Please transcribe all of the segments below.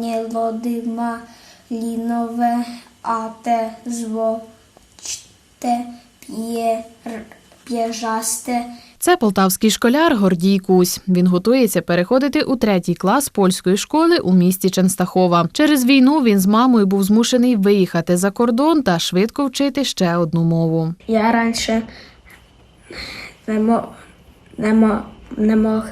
nie lody malinowe, a te złote, pier, pierzaste. Це полтавський школяр Гордій Кусь. Він готується переходити у третій клас польської школи у місті Ченстахова. Через війну він з мамою був змушений виїхати за кордон та швидко вчити ще одну мову. Я раніше не мог, не мог, не мог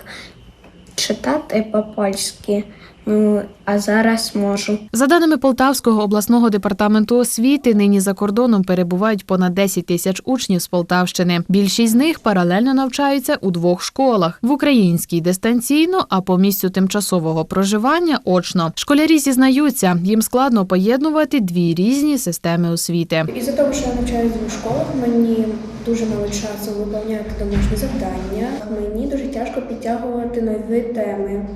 читати по-польськи, ну, а зараз можу. За даними Полтавського обласного департаменту освіти, нині за кордоном перебувають понад 10 тисяч учнів з Полтавщини. Більшість з них паралельно навчаються у двох школах: в українській дистанційно, а по місцю тимчасового проживання очно. Школярі зізнаються, їм складно поєднувати дві різні системи освіти. Із-за того, що я навчаюся в двох школах, мені дуже мало часу виповняти домашні завдання. Мені дуже тяжко підтягувати нові теми,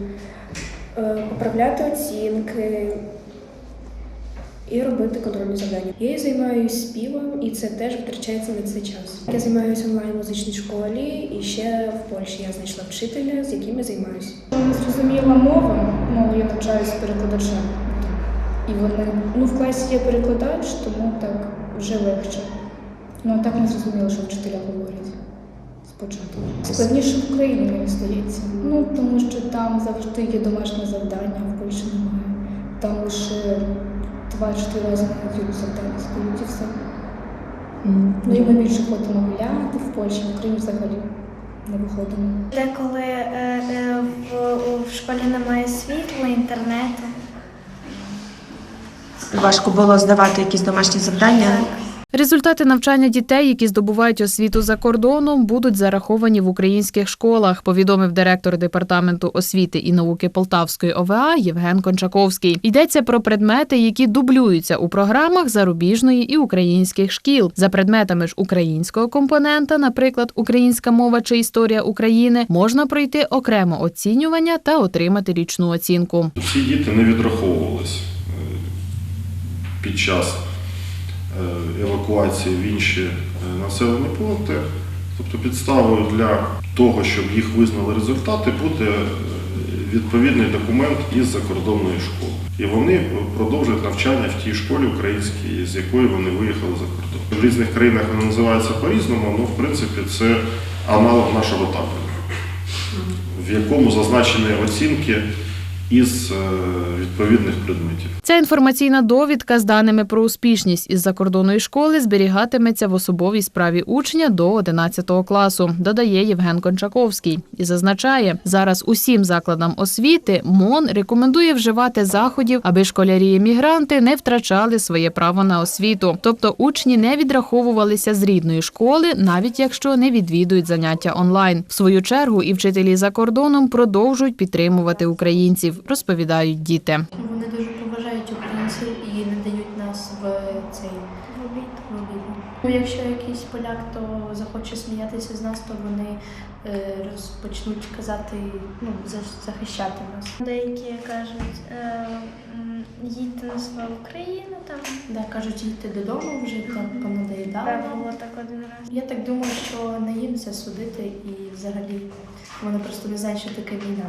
е, поправляти оцінки і робити контрольні завдання. Я займаюся співом, і це теж витрачається на це час. Я займаюся онлайн музичній школі, і ще в Польщі я знайшла вчителя, з яким я займаюся. Не зрозуміла мова, ну я навчаюся перекладачем. І вони, ну в класі є перекладач, тому так вже легше. Ну так не зрозуміло, що вчителя говорять спочатку. Складніше в Україні, мені здається. Ну тому що там завжди є домашнє завдання, а в Польщі немає. Там лише два-чотири рази на неділю завдання здають і все. Ну і ми більше ходимо гуляти в Польщі, в Україні взагалі не виходимо. Деколи е, е, в, в школі немає світла, інтернету. Важко було здавати якісь домашні завдання. Результати навчання дітей, які здобувають освіту за кордоном, будуть зараховані в українських школах, повідомив директор департаменту освіти і науки Полтавської ОВА Євген Кончаковський. Йдеться про предмети, які дублюються у програмах зарубіжної і українських шкіл. За предметами ж українського компонента, наприклад, українська мова чи історія України, можна пройти окремо оцінювання та отримати річну оцінку. Ці діти не відраховувались е, під час евакуації в інші е, населені пункти. Тобто підставою для того, щоб їх визнали результати, буде е, відповідний документ із закордонної школи. І вони продовжують навчання в тій школі українській, з якої вони виїхали за кордон. В різних країнах вони називаються по-різному, але в принципі це аналог нашого табору, в якому зазначені оцінки із е, відповідних предметів. Ця інформаційна довідка з даними про успішність із закордонної школи зберігатиметься в особовій справі учня до 11 класу, додає Євген Кончаковський і зазначає, зараз усім закладам освіти МОН рекомендує вживати заходів, аби школярі-емігранти не втрачали своє право на освіту, тобто учні не відраховувалися з рідної школи, навіть якщо не відвідують заняття онлайн. В свою чергу і вчителі за кордоном продовжують підтримувати українців, розповідають діти. Вони дуже поважають українців і не дають нас в цей в обід. В обіду. Ну, якщо якийсь поляк, то захоче сміятися з нас, то вони е, розпочнуть казати, ну, захищати нас. Деякі кажуть, е, їдьте на свою Україну там. Да, кажуть, їдьте додому, вже так понадоїдали. Так, було так один раз. Я так думаю, що не їм це судити і взагалі вони просто не знають, що таке війна.